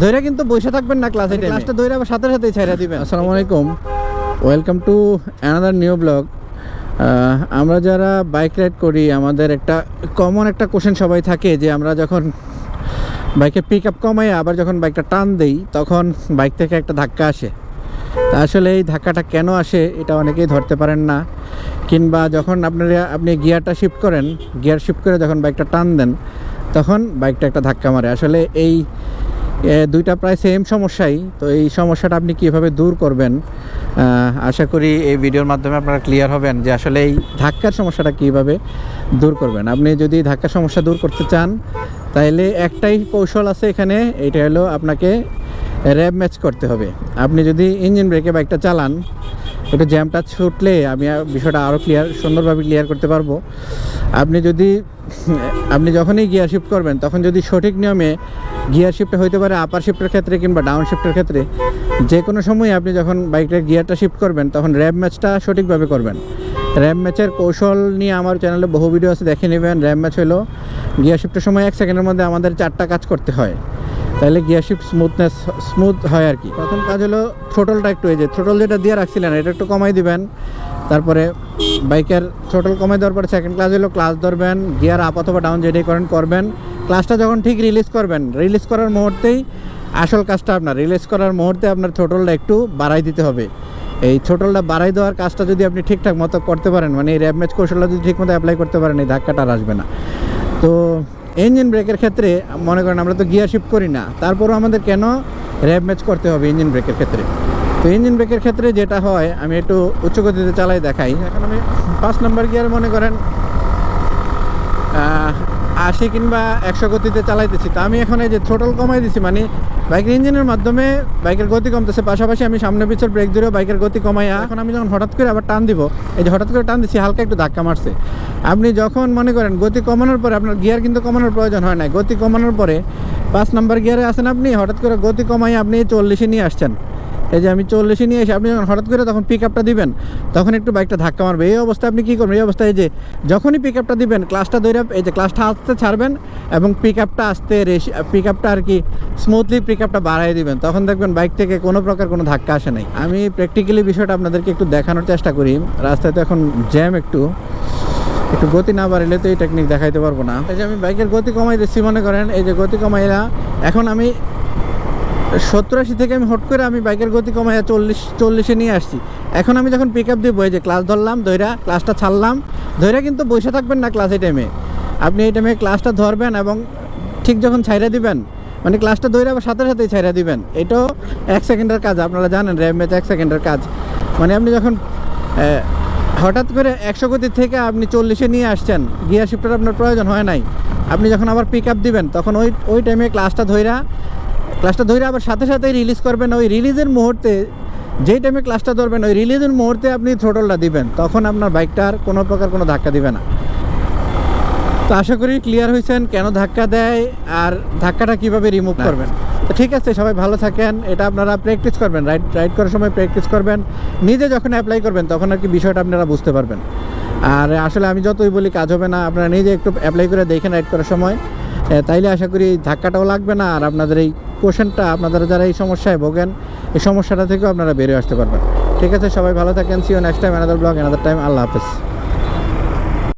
ধৈর্য কিন্তু বসে থাকবেন না ক্লাসে ক্লাসটা আবার সাথে সাথেই ছেড়ে দিবেন। আসসালামু আলাইকুম। Welcome to another new blog আমরা যারা বাইক রাইড করি আমাদের একটা কমন একটা কোশ্চেন সবাই থাকে যে আমরা যখন বাইকে পিক আপ কমাই আবার যখন বাইকটা টান দেই তখন বাইক থেকে একটা ধাক্কা আসে। তা আসলে এই ধাক্কাটা কেন আসে এটা অনেকেই ধরতে পারেন না। কিংবা যখন আপনারা আপনি গিয়ারটা শিফট করেন গিয়ার শিফট করে যখন বাইকটা টান দেন তখন বাইকটা একটা ধাক্কা মারে। আসলে এই দুইটা প্রায় সেম সমস্যাই। তো এই সমস্যাটা আপনি কীভাবে দূর করবেন? আশা করি এই ভিডিওর মাধ্যমে আপনারা ক্লিয়ার হবেন যে আসলে এই ধাক্কার সমস্যাটা কীভাবে দূর করবেন। আপনি যদি ধাক্কার সমস্যা দূর করতে চান তাহলে একটাই কৌশল আছে এখানে এটা হলো আপনাকে র্যাব ম্যাচ করতে হবে। আপনি যদি ইঞ্জিন ব্রেকে বাইকটা চালান একটু জ্যামটা ছুটলে আমি বিষয়টা আরও ক্লিয়ার সুন্দরভাবে ক্লিয়ার করতে পারব। আপনি যদি, আপনি যখনই গিয়ার শিফট করবেন, তখন যদি সঠিক নিয়মে গিয়ার শিফট হইতে পারে আপার শিফটের ক্ষেত্রে কিংবা ডাউন শিফটের ক্ষেত্রে, যে কোনো সময় আপনি যখন বাইকটার গিয়ারটা শিফট করবেন, তখন র্যাব ম্যাচটা সঠিকভাবে করবেন। র্যাম ম্যাচের কৌশল নিয়ে আমার চ্যানেলে বহু ভিডিও আছে, দেখে নেবেন। র্যাম ম্যাচ হলো গিয়ার শিফটের সময় এক সেকেন্ডের মধ্যে আমাদের চারটা কাজ করতে হয়। তাহলে গিয়ার শিফট স্মুথনেস স্মুথ হয় আর কি। প্রথম কাজ হলো থ্রোটলটা একটু এই যে থ্রোটল যেটা দিয়ে রাখছিলেন, এটা একটু কমাই দিবেন। তারপরে বাইকের থ্রোটল কমাই দেওয়ার পরে সেকেন্ড ক্লাস হলো ক্লাস ধরবেন গিয়ার আপ অথবা ডাউন যেটাই করেন, করবেন। ক্লাসটা যখন ঠিক রিলিজ করবেন রিলিজ করার মুহূর্তেই আসল কাজটা আপনার রিলিজ করার মুহূর্তে আপনার থ্রোটলটা একটু বাড়াই দিতে হবে। এই ছোটলটা বাড়াই দেওয়ার কাজটা যদি আপনি ঠিকঠাক মতো করতে পারেন মানে এই র্যাব ম্যাচ কৌশলটা যদি ঠিক মতো অ্যাপ্লাই করতে পারেন, এই ধাক্কাটা আর আসবে না। তো ইঞ্জিন ব্রেকের ক্ষেত্রে, মনে করেন আমরা তো গিয়ার শিফট করি না, তারপরও আমাদের কেন র্যাব ম্যাচ করতে হবে ইঞ্জিন ব্রেকের ক্ষেত্রে? তো ইঞ্জিন ব্রেকের ক্ষেত্রে যেটা হয়, আমি একটু উচ্চ গতিতে চালাই দেখাই। এখন আমি পাঁচ নম্বর গিয়ার মনে করেন আশি কিংবা একশো গতিতে চালাইতেছি। তো আমি এখন এই যে থ্রোটল কমাই দিছি মানে বাইকের ইঞ্জিনের মাধ্যমে বাইকের গতি কমতেছে। পাশাপাশি আমি সামনে পিছের ব্রেক ধরেও বাইকের গতি কমাইয়া এখন আমি যখন হঠাৎ করে আবার টান দিব, এই যে হঠাৎ করে টান দিছি, হালকা একটু ধাক্কা মারছে। আপনি যখন মনে করেন গতি কমানোর পরে আপনার গিয়ার কিন্তু কমানোর প্রয়োজন হয় না গতি কমানোর পরে পাঁচ নাম্বার গিয়ারে আছেন আপনি, হঠাৎ করে গতি কমাই আপনি চল্লিশে নিয়ে আসছেন। এই যে আমি চল্লিশে নিয়ে এসে আপনি যখন হঠাৎ করে তখন পিক আপটা দিবেন, তখন একটু বাইকটা ধাক্কা মারবে। এই অবস্থায় আপনি কী করবেন? এই অবস্থায় যে যখনই পিক আপটা দিবেন ক্লাসটা ধরে এই যে ক্লাসটা আসতে ছাড়বেন এবং পিক আপটা আসতে রেশি পিক আপটা আর কি স্মুথলি পিক আপটা বাড়াই দিবেন, তখন দেখবেন বাইক থেকে কোনো প্রকার কোনো ধাক্কা আসে নাই। আমি প্র্যাকটিক্যালি বিষয়টা আপনাদেরকে একটু দেখানোর চেষ্টা করি। রাস্তায় তো এখন জ্যাম একটু। একটু গতি না বাড়লে তো এই টেকনিক দেখাইতে পারব না। এই যে আমি বাইকের গতি কমাই দিচ্ছি মনে করেন, এই যে গতি কমাইলা এখন আমি সত্তর আশি থেকে আমি হট করে আমি বাইকের গতি কমাইয়া চল্লিশ, চল্লিশে নিয়ে আসছি। এখন আমি যখন পিক আপ দিব, এই যে ক্লাস ধরলাম ধৈরা ক্লাসটা ছাড়লাম ধৈরা কিন্তু বসে থাকবেন না ক্লাস এই টাইমে আপনি এই টাইমে ক্লাসটা ধরবেন এবং ঠিক যখন ছাইরা দিবেন মানে ক্লাসটা ধরে আবার সাথে সাথেই ছাইরা দিবেন। এটাও এক সেকেন্ডের কাজ, আপনারা জানেন, র্যাম ম্যাচ এক সেকেন্ডের কাজ। মানে আপনি যখন হঠাৎ করে একশো গতি থেকে আপনি চল্লিশে নিয়ে আসছেন গিয়ার শিফটার আপনার প্রয়োজন হয় নাই। আপনি যখন আবার পিক আপ দিবেন, তখন ওই ওই টাইমে ক্লাসটা ধইরা ক্লাসটা ধরে আবার সাথে সাথেই রিলিজ করবেন। ওই রিলিজের মুহূর্তে যেই টাইমে ক্লাসটা ধরবেন ওই রিলিজের মুহূর্তে আপনি থ্রোটলটা দিবেন। তখন আপনার বাইকটার কোনো প্রকার কোনো ধাক্কা দিবে না। তো আশা করি ক্লিয়ার হয়েছেন কেন ধাক্কা দেয় আর ধাক্কাটা কীভাবে রিমুভ করবেন। তো ঠিক আছে সবাই ভালো থাকেন। এটা আপনারা প্র্যাকটিস করবেন রাইড রাইড করার সময় প্র্যাকটিস করবেন। নিজে যখন অ্যাপ্লাই করবেন তখন আর কি বিষয়টা আপনারা বুঝতে পারবেন। আর আসলে আমি যতই বলি কাজ হবে না। আপনারা নিজে একটু অ্যাপ্লাই করে দেখেন রাইড করার সময়। তাইলে আশা করি ধাক্কাটাও লাগবে না। আর আপনাদের এই কোশ্চেনটা আপনারা যারা এই সমস্যায় ভোগেন, এই সমস্যাটা থেকেও আপনারা বেরিয়ে আসতে পারবেন। ঠিক আছে, সবাই ভালো থাকেন। See you next time another blog another time আল্লাহ হাফেজ।